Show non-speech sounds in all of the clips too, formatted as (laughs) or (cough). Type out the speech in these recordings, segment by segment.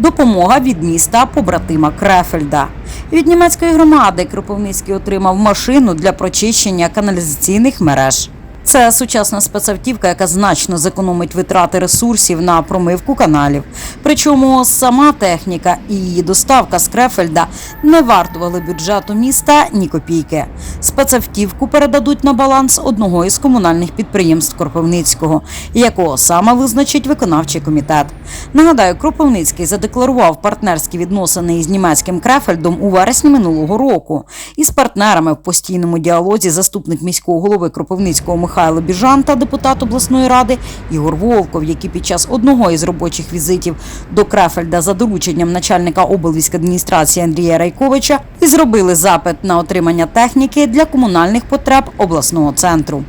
допомога від міста побратима Крефельда. Від німецької громади Кропивницький отримав машину для прочищення каналізаційних мереж. Це сучасна спецавтівка, яка значно зекономить витрати ресурсів на промивку каналів. Причому сама техніка і її доставка з Крефельда не вартували бюджету міста ні копійки. Спецавтівку передадуть на баланс одного із комунальних підприємств Кропивницького, якого саме визначить виконавчий комітет. Нагадаю, Кропивницький задекларував партнерські відносини із німецьким Крефельдом у вересні минулого року. Із партнерами в постійному діалозі заступник міського голови Кропивницького Михайло Біжан та депутат обласної ради Ігор Волков, які під час одного із робочих візитів до Крефельда за дорученням начальника облвійськадміністрації Андрія Райковича і зробили запит на отримання техніки для комунальних потреб обласного центру.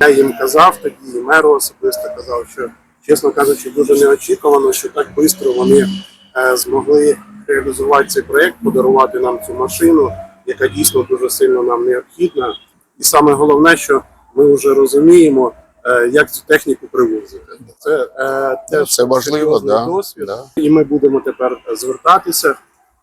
Я їм казав тоді, і меру особисто казав, що, чесно кажучи, дуже неочікувано, що так швидко вони е, змогли реалізувати цей проєкт, подарувати нам цю машину, яка дійсно дуже сильно нам необхідна. І саме головне, що ми вже розуміємо, е, як цю техніку привозити. Це, е, теж Це важливо, да, досвід. да. І ми будемо тепер звертатися.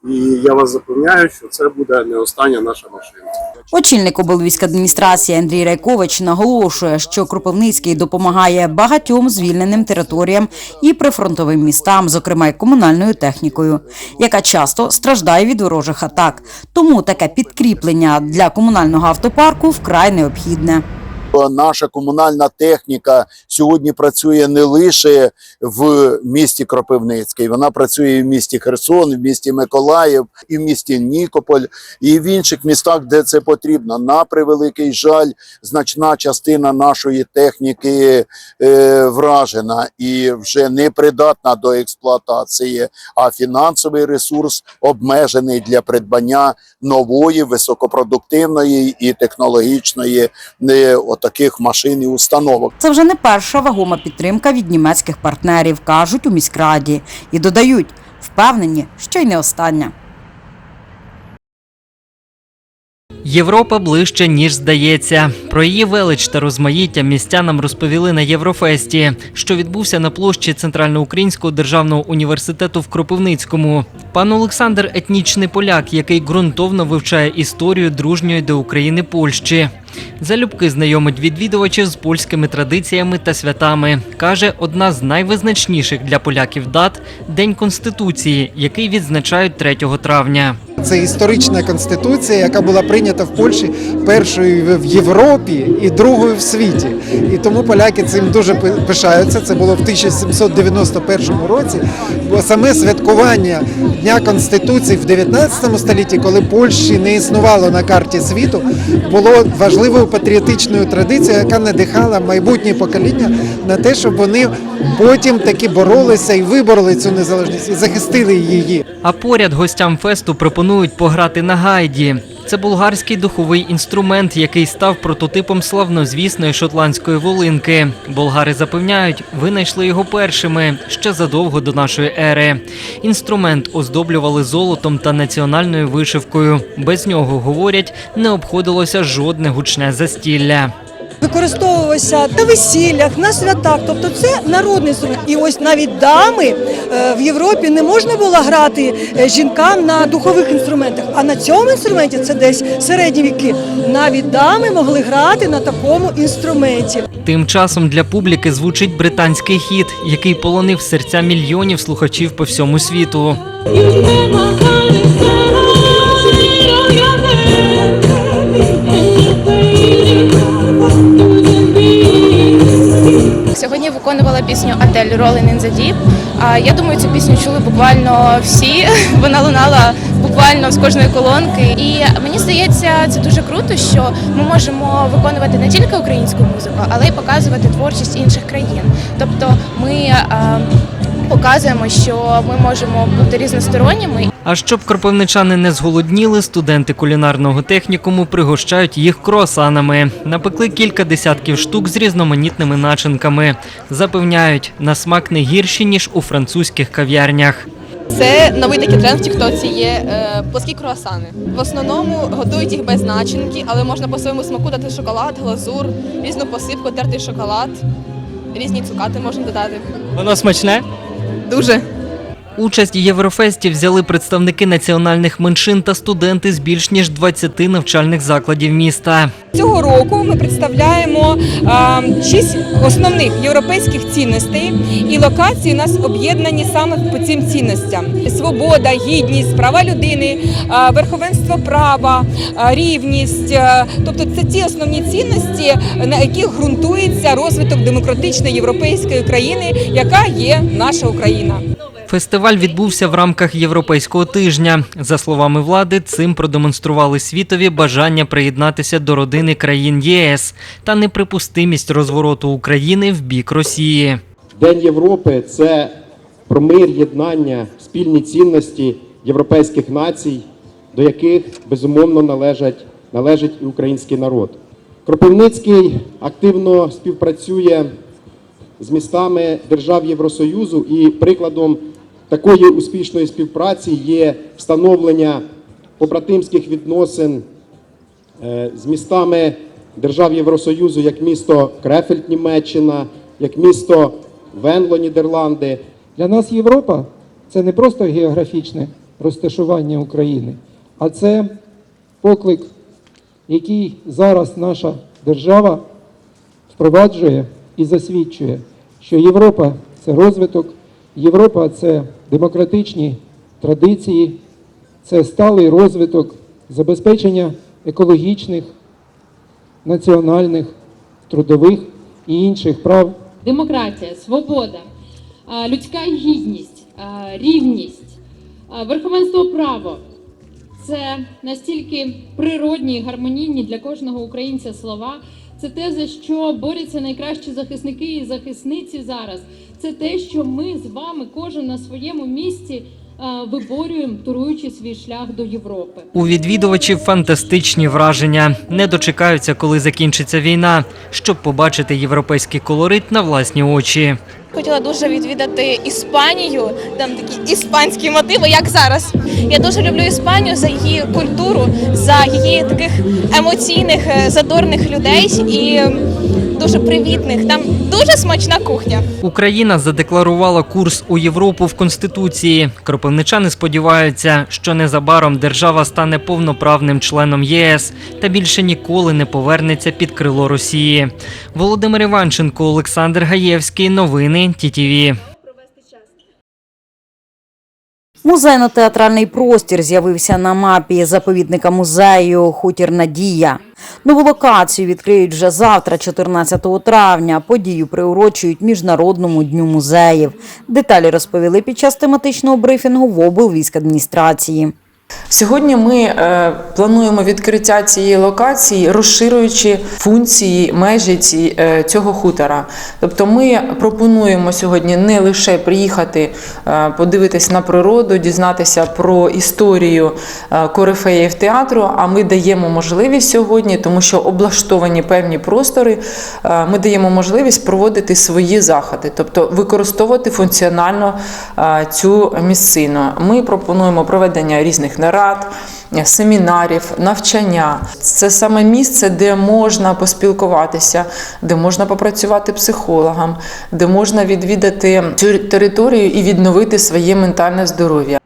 І я вас запевняю, що це буде не остання наша машина. Очільник облвійськадміністрації Андрій Райкович наголошує, що Кропивницький допомагає багатьом звільненим територіям і прифронтовим містам, зокрема й комунальною технікою, яка часто страждає від ворожих атак. Тому таке підкріплення для комунального автопарку вкрай необхідне. Наша комунальна техніка сьогодні працює не лише в місті Кропивницький, вона працює і в місті Херсон, і в місті Миколаїв, і в місті Нікополь, і в інших містах, де це потрібно. На превеликий жаль, значна частина нашої техніки е, вражена і вже не придатна до експлуатації, а фінансовий ресурс обмежений для придбання нової, високопродуктивної і технологічної е, отаких машин і установок. Це вже не перша вагома підтримка від німецьких партнерів, кажуть у міськраді, і додають, впевнені, що й не остання. Європа ближче ніж здається. Про її велич та розмаїття містянам розповіли на Єврофесті, що відбувся на площі Центральноукраїнського державного університету в Кропивницькому. Пан Олександр етнічний поляк, який ґрунтовно вивчає історію дружньої до України Польщі. Залюбки знайомить відвідувачів з польськими традиціями та святами. Каже, одна з найвизначніших для поляків дат День Конституції, який відзначають 3 травня. Це історична конституція, яка була прийнята в Польщі першою в Європі і другою в світі. І тому поляки цим дуже пишаються. Це було в 1791 році. Бо саме святкування Дня Конституції в 19 столітті, коли Польщі не існувало на карті світу, було важливою патріотичною традицією, яка надихала майбутнє покоління на те, щоб вони потім таки боролися і вибороли цю незалежність і захистили її. А поряд гостям фесту пропонують пограти на гайді. Це болгарський духовий інструмент, який став прототипом славнозвісної шотландської волинки. Болгари запевняють, винайшли його першими ще задовго до нашої ери. Інструмент оздоблювали золотом та національною вишивкою. Без нього говорять, не обходилося жодне гучне застілля. Використовувався на весіллях, на святах. Тобто це народний інструмент. І ось навіть дами е, в Європі не можна було грати е, жінкам на духових інструментах. А на цьому інструменті це десь середні віки. Навіть дами могли грати на такому інструменті. Тим часом для публіки звучить британський хіт, який полонив серця мільйонів слухачів по всьому світу. Виконувала пісню Адель Rolling in the Deep. А я думаю, цю пісню чули буквально всі. (laughs) Вона лунала буквально з кожної колонки. І мені здається, це дуже круто, що ми можемо виконувати не тільки українську музику, але й показувати творчість інших країн. Тобто ми показуємо, що ми можемо бути різносторонніми А щоб кропивничани не зголодніли, студенти кулінарного технікуму пригощають їх круасанами. Напекли кілька десятків штук з різноманітними начинками. Запевняють, на смак не гірші, ніж у французьких кав'ярнях. Це новий такий тренд в Тіктоці є е, плоскі круасани. В основному готують їх без начинки, але можна по своєму смаку дати шоколад, глазур, різну посипку, тертий шоколад, різні цукати можна додати. Воно смачне? Дуже. Участь у Єврофесті взяли представники національних меншин та студенти з більш ніж 20 навчальних закладів міста. Цього року ми представляємо шість основних європейських цінностей, і локації у нас об'єднані саме по цим цінностям: свобода, гідність, права людини, верховенство права, рівність. Тобто це ті основні цінності, на яких ґрунтується розвиток демократичної європейської країни, яка є наша Україна. Фестиваль відбувся в рамках європейського тижня. За словами влади, цим продемонстрували світові бажання приєднатися до родини країн ЄС та неприпустимість розвороту України в бік Росії. День Європи це про мир, єднання, спільні цінності європейських націй, до яких безумовно належать, належить і український народ. Кропивницький активно співпрацює з містами держав Євросоюзу, і прикладом такої успішної співпраці є встановлення побратимських відносин е, з містами держав Євросоюзу, як місто Крефельд, Німеччина, як місто Венло, Нідерланди. Для нас Європа це не просто географічне розташування України, а це поклик, який зараз наша держава впроваджує і засвідчує, що Європа це розвиток, Європа це демократичні традиції, це сталий розвиток, забезпечення екологічних, національних, трудових і інших прав демократія, свобода, людська гідність, рівність, верховенство права це настільки природні і гармонійні для кожного українця слова. Це те, за що борються найкращі захисники і захисниці зараз. Це те, що ми з вами, кожен на своєму місці, виборюємо, туруючи свій шлях до Європи. У відвідувачів фантастичні враження. Не дочекаються, коли закінчиться війна, щоб побачити європейський колорит на власні очі. Хотіла дуже відвідати Іспанію, там такі іспанські мотиви, як зараз. Я дуже люблю Іспанію за її культуру, за її таких емоційних, е, задорних людей і дуже привітних. Там дуже смачна кухня. Україна задекларувала курс у Європу в Конституції. Кропивничани сподіваються, що незабаром держава стане повноправним членом ЄС та більше ніколи не повернеться під крило Росії. Володимир Іванченко, Олександр Гаєвський. Новини ТІТІВІ. Музейно-театральний простір з'явився на мапі заповідника музею Хутір Надія. Нову локацію відкриють вже завтра, 14 травня. Подію приурочують Міжнародному дню музеїв. Деталі розповіли під час тематичного брифінгу в облвійськадміністрації. Сьогодні ми е, плануємо відкриття цієї локації, розширюючи функції межі ці, е, цього хутора. Тобто, ми пропонуємо сьогодні не лише приїхати, е, подивитись на природу, дізнатися про історію корифеїв театру. А ми даємо можливість сьогодні, тому що облаштовані певні простори, ми даємо можливість проводити свої заходи, тобто використовувати функціонально цю місцину. Ми пропонуємо проведення різних нарад, семінарів, навчання. Це саме місце, де можна поспілкуватися, де можна попрацювати психологом, де можна відвідати цю територію і відновити своє ментальне здоров'я.